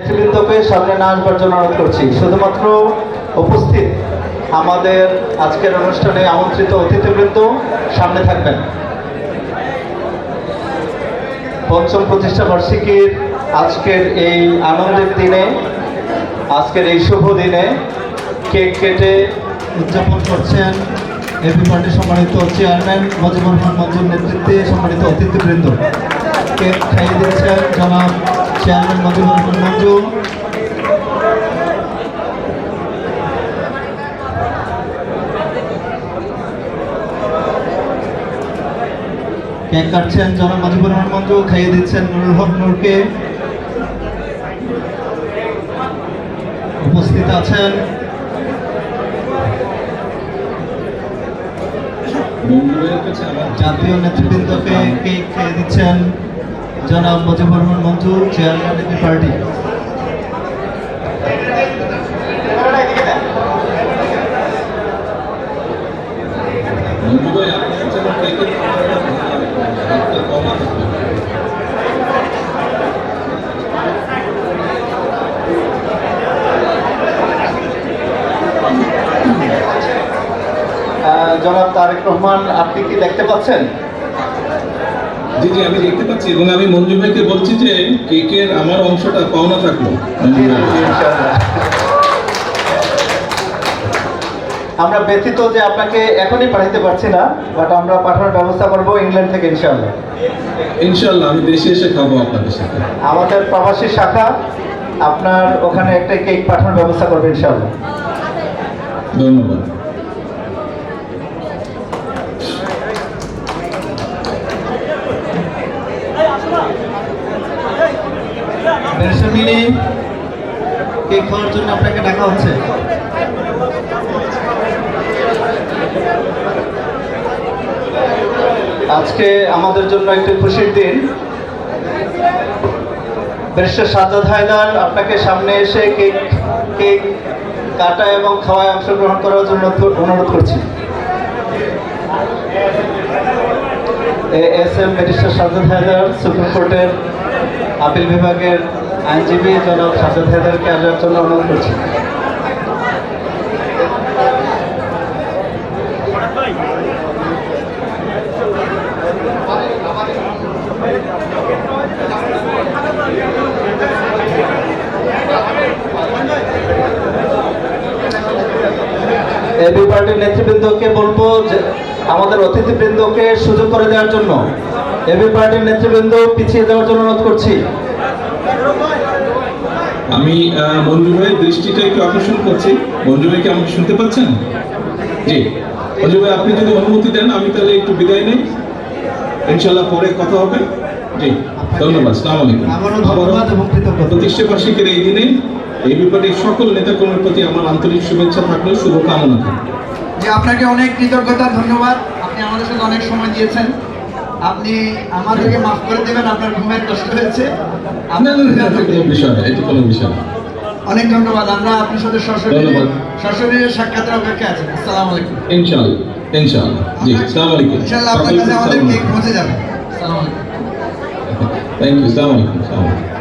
নেতৃবৃন্দকে সামনে না আসবার জন্য অনুরোধ করছি। শুধুমাত্র উপস্থিত আমাদের আজকের অনুষ্ঠানে আমন্ত্রিত অতিথিবৃন্দ সামনে থাকবেন। পঞ্চম প্রতিষ্ঠা বার্ষিকীর আজকের এই আনন্দের দিনে, আজকের এই শুভ দিনে কেক কেটে উদযাপন করছেন এপি পার্টির সম্মানিত চেয়ারম্যান মজিবুর রহমান মঞ্জুর নেতৃত্বে সম্মানিত অতিথিবৃন্দ। কেক খাইয়ে দিচ্ছেন জনাব চেয়ারম্যান মজিবুর রহমান মঞ্জু কেক কাটছেন জনাব মজিবুর রহমান মঞ্জু খাইয়ে দিচ্ছেন নুরুল হক নূরকে উপস্থিত আছেন জাতীয় নেতৃবৃন্দকে কেক খেয়ে দিচ্ছেন জনাব Mojibur Rahman Manju chairman AP party জনাব তারেক রহমান আপনি কি দেখতে পাচ্ছেন? জি জি আমি দেখতে পাচ্ছি এবং আমি মঞ্জু ভাইকে বলছি যে কেকের আমার অংশটা পাওনা থাকল। ইনশাআল্লাহ। আমরা ব্যথিত যে আপনাকে এখনই পাঠাতে পারছি না বাট আমরা পাঠানোর ব্যবস্থা করব ইংল্যান্ড থেকে ইনশাআল্লাহ। ইনশাল্লাহ আমি দেশে এসে খাব আপনাদের সাথে। আমাদের প্রবাসী শাখা আপনার ওখানে একটা কেক পাঠানোর ব্যবস্থা করবে ইনশাআল্লাহ। ধন্যবাদ। মিলি কেক খাওয়ার জন্য আপনাকে ডাকা হচ্ছে। আজকে আমাদের জন্য একটি খুশির দিন। ব্যারিস্টার সাজাদ হায়দার আপনাকে সামনে এসে কেক কেক কাটা এবং খাওয়ায় অংশগ্রহণ করার জন্য অনুরোধ করছি। S M barrister Sajjad Haider, supreme কোর্টের আপিল বিভাগের আইনজীবী জনাব সাজাদ হায়দারকে আসার জন্য অনুরোধ করছি। এবি পার্টির নেতৃবৃন্দকে বলব যে আমাদের অতিথিবৃন্দকে সুযোগ করে দেওয়ার জন্য। এবি পার্টির নেতৃবৃন্দ পিছিয়ে যাওয়ার জন্য অনুরোধ করছি। আমি মঞ্জু ভাইয়ের দৃষ্টিটা একটু আকর্ষণ করছি। মঞ্জু ভাইকে আমাকে শুনতে পাচ্ছেন? জি। মঞ্জু ভাই আপনি যদি অনুমতি দেন আমি তাহলে একটু বিদায় নেই। ইনশাল্লাহ পরে কথা হবে। জি ধন্যবাদ। সালাম আলাইকুম। প্রতিষ্ঠা বার্ষিকীর এই দিনে এই ব্যাপারে সকল নেতাকর্মীর প্রতি আমার আন্তরিক শুভেচ্ছা থাকল শুভকামনা থাকল। যে আপনাকে অনেক কৃতজ্ঞতা ধন্যবাদ। আপনি আমাদের সাথে অনেক সময় দিয়েছেন। আপনি আমাদেরকে মাফ করে দেবেন আপনার ঘুমের কষ্ট হয়েছে। অনেক ধন্যবাদ আমরা আপনার সাথে সরাসরি। সরাসরি সাক্ষাতের অপেক্ষা আছেন আসসালামু আলাইকুম। ইনশাআল্লাহ ইনশাআল্লাহ। জি সালাম আলাইকুম। ইনশাআল্লাহ আপনার কাছে আমাদের কেক পৌঁছে যাবে। আসসালামু আলাইকুম। থ্যাংক ইউ সালাম আলাইকুম।